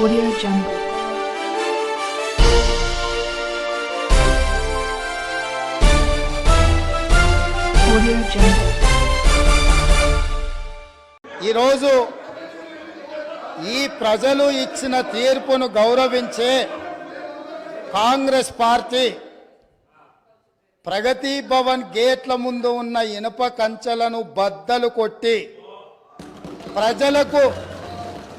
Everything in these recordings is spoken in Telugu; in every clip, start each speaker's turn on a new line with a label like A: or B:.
A: Audio Jungle. Audio Jungle.
B: ఈరోజు ఈ ప్రజలు ఇచ్చిన తీర్పును గౌరవించే కాంగ్రెస్ పార్టీ ప్రగతి భవన్ గేట్ల ముందు ఉన్న ఇనుప కంచెలను బద్దలు కొట్టి ప్రజలకు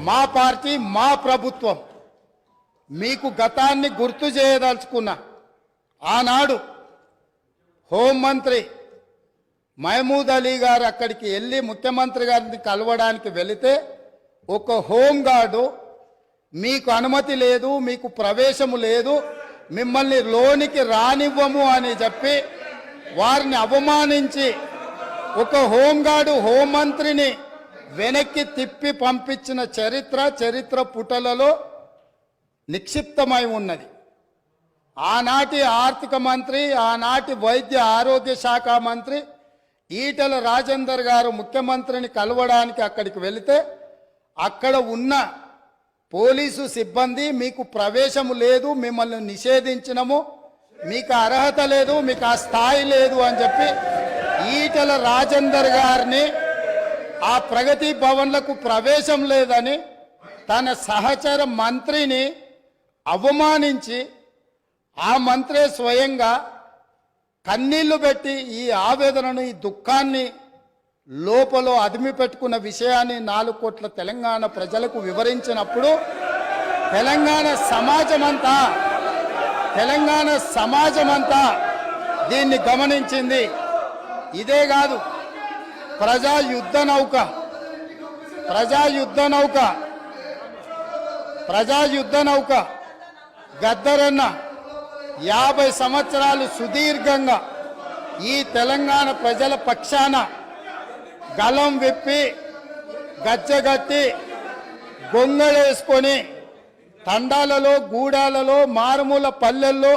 B: మా పార్టీ మా ప్రభుత్వం మీకు గతాన్ని గుర్తు చేయదలుచుకున్నా ఆనాడు హోంమంత్రి మహమూద్ అలీ గారు అక్కడికి వెళ్ళి ముఖ్యమంత్రి గారిని కలవడానికి వెళితే ఒక హోంగార్డు మీకు అనుమతి లేదు మీకు ప్రవేశము లేదు మిమ్మల్ని లోనికి రానివ్వము అని చెప్పి వారిని అవమానించి ఒక హోంగార్డు హోంమంత్రిని వెనక్కి తిప్పి పంపించిన చరిత్ర చరిత్ర పుటలలో నిక్షిప్తమై ఉన్నది. ఆనాటి ఆర్థిక మంత్రి ఆనాటి వైద్య ఆరోగ్య శాఖ మంత్రి ఈటల రాజేందర్ గారు ముఖ్యమంత్రిని కలవడానికి అక్కడికి వెళితే అక్కడ ఉన్న పోలీసు సిబ్బంది మీకు ప్రవేశము లేదు మిమ్మల్ని నిషేధించినము మీకు అర్హత లేదు మీకు ఆ స్థాయి లేదు అని చెప్పి ఈటల రాజేందర్ గారిని ఆ ప్రగతి భవన్లకు ప్రవేశం లేదని తన సహచర మంత్రిని అవమానించి ఆ మంత్రే స్వయంగా కన్నీళ్ళు పెట్టి ఈ ఆవేదనను ఈ దుఃఖాన్ని లోపల అదిమి పెట్టుకున్న విషయాన్ని నాలుగు కోట్ల తెలంగాణ ప్రజలకు వివరించినప్పుడు తెలంగాణ సమాజమంతా తెలంగాణ సమాజమంతా దీన్ని గమనించింది. ఇదే కాదు ప్రజా యుద్ధ నౌక. ప్రజా యుద్ధ నౌక. ప్రజా యుద్ధ నౌక. గద్దరన్న యాభై సంవత్సరాలు సుదీర్ఘంగా ఈ తెలంగాణ ప్రజల పక్షాన గలం విప్పి గజ్జగట్టి గొంగళేసుకొని తండాలలో గూడాలలో మారుమూల పల్లెల్లో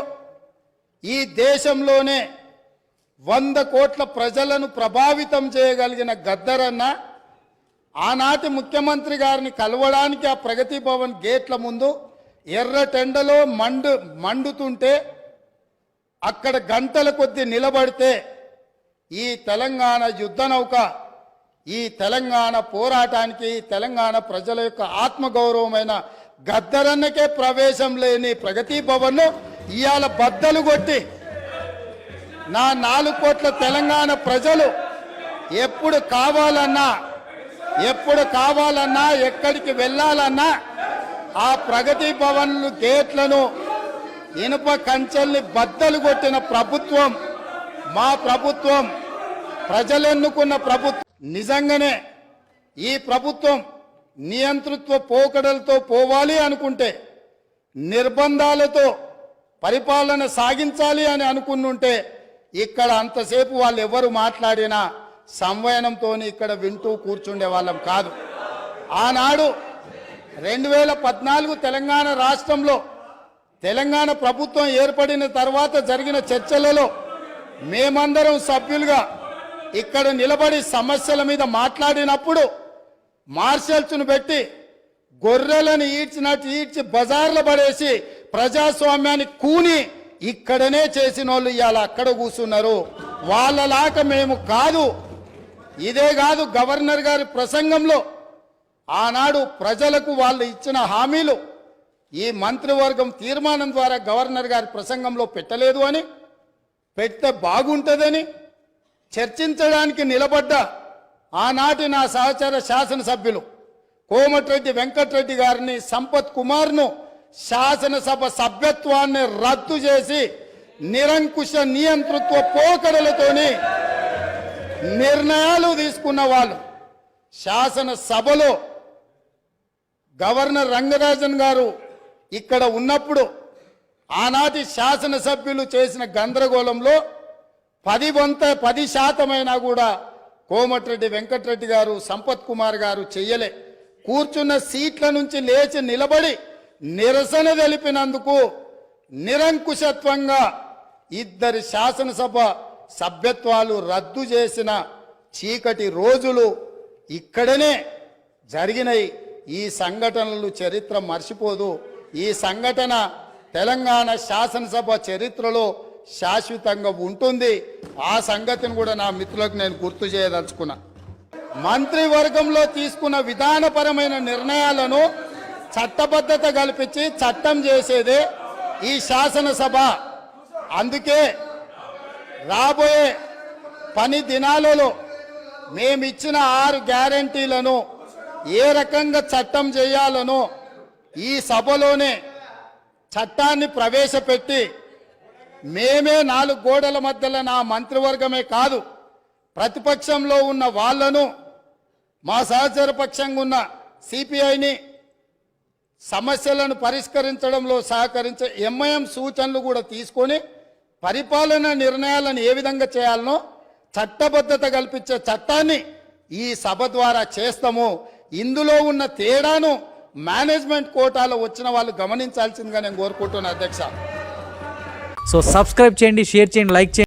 B: ఈ దేశంలోనే వంద కోట్ల ప్రజలను ప్రభావితం చేయగలిగిన గద్దరన్న ఆనాటి ముఖ్యమంత్రి గారిని కలవడానికి ఆ ప్రగతి భవన్ గేట్ల ముందు ఎర్ర టెండలో మండు మండుతుంటే అక్కడ గంటల కొద్ది నిలబడితే ఈ తెలంగాణ యుద్ధ నౌక ఈ తెలంగాణ పోరాటానికి ఈ తెలంగాణ ప్రజల యొక్క ఆత్మగౌరవమైన గద్దరన్నకే ప్రవేశం లేని ప్రగతి భవన్ను ఇవాళ బద్దలు కొట్టి నా నాలుగు కోట్ల తెలంగాణ ప్రజలు ఎప్పుడు కావాలన్నా ఎప్పుడు కావాలన్నా ఎక్కడికి వెళ్ళాలన్నా ఆ ప్రగతి భవన్లు గేట్లను ఇనుప కంచెల్ని బద్దలు కొట్టిన ప్రభుత్వం మా ప్రభుత్వం ప్రజలెన్నుకున్న ప్రభుత్వం. నిజంగానే ఈ ప్రభుత్వం నియంతృత్వ పోకడలతో పోవాలి అనుకుంటే నిర్బంధాలతో పరిపాలన సాగించాలి అని అనుకున్నుంటే ఇక్కడ అంతసేపు వాళ్ళు ఎవరు మాట్లాడినా సంవయనంతో ఇక్కడ వింటూ కూర్చుండే వాళ్ళం కాదు. ఆనాడు రెండు వేల పద్నాలుగు తెలంగాణ రాష్ట్రంలో తెలంగాణ ప్రభుత్వం ఏర్పడిన తర్వాత జరిగిన చర్చలలో మేమందరం సభ్యులుగా ఇక్కడ నిలబడి సమస్యల మీద మాట్లాడినప్పుడు మార్షల్స్ను పెట్టి గొర్రెలను ఈడ్చినట్టు ఈడ్చి బజార్లు పడేసి ప్రజాస్వామ్యాన్ని కూని ఇక్కడనే చేసిన వాళ్ళు ఇవాళ అక్కడ కూర్చున్నారు. వాళ్ళలాక మేము కాదు. ఇదే కాదు గవర్నర్ గారి ప్రసంగంలో ఆనాడు ప్రజలకు వాళ్ళు ఇచ్చిన హామీలు. ఈ మంత్రివర్గం తీర్మానం ద్వారా గవర్నర్ గారి ప్రసంగంలో పెట్టలేదు అని పెడితే బాగుంటుందని చర్చించడానికి నిలబడ్డ ఆనాటి నా సహచర శాసనసభ్యులు కోమటిరెడ్డి వెంకటరెడ్డి గారిని సంపత్ కుమార్ను శాసనసభ సభ్యత్వాన్ని రద్దు చేసి నిరంకుశ నియంతృత్వ పోకడలతోని నిర్ణయాలు తీసుకున్న వాళ్ళు శాసనసభలో గవర్నర్ రంగరాజన్ గారు ఇక్కడ ఉన్నప్పుడు ఆనాటి శాసనసభ్యులు చేసిన గందరగోళంలో పది వంత పది శాతమైనా కూడా కోమటిరెడ్డి వెంకటరెడ్డి గారు సంపత్ కుమార్ గారు చెయ్యలే. కూర్చున్న సీట్ల నుంచి లేచి నిలబడి నిరసన తెలిపినందుకు నిరంకుశత్వంగా ఇద్దరి శాసనసభ సభ్యత్వాలు రద్దు చేసిన చీకటి రోజులు ఇక్కడనే జరిగినాయి. ఈ సంఘటనలు చరిత్ర మర్చిపోదు. ఈ సంఘటన తెలంగాణ శాసనసభ చరిత్రలో శాశ్వతంగా ఉంటుంది. ఆ సంగతిని కూడా నా మిత్రులకు నేను గుర్తు చేయదలుచుకున్నా. మంత్రివర్గంలో తీసుకున్న విధానపరమైన నిర్ణయాలను చట్టబద్ధత కల్పించి చట్టం చేసేదే ఈ శాసనసభ. అందుకే రాబోయే పని దినాలలో మేమిచ్చిన ఆరు గ్యారంటీలను ఏ రకంగా చట్టం చేయాలనో ఈ సభలోనే చట్టాన్ని ప్రవేశపెట్టి మేమే నాలుగు గోడల మధ్యలో నా మంత్రివర్గమే కాదు ప్రతిపక్షంలో ఉన్న వాళ్ళను మా సహచర పక్షంగా ఉన్న సిపిఐని సమస్యలను పరిష్కరించడంలో సహకరించే ఎంఐఎం సూచనలు కూడా తీసుకొని పరిపాలన నిర్ణయాలను ఏ విధంగా చేయాలనో చట్టబద్ధత కల్పించే చట్టాన్ని ఈ సభ ద్వారా చేస్తాము. ఇందులో ఉన్న తేడాను మేనేజ్మెంట్ కోటాలో వచ్చిన వాళ్ళు గమనించాల్సిందిగా నేను కోరుకుంటున్నా అధ్యక్ష.
C: సో సబ్స్క్రైబ్ చేయండి షేర్ చేయండి లైక్ చేయండి.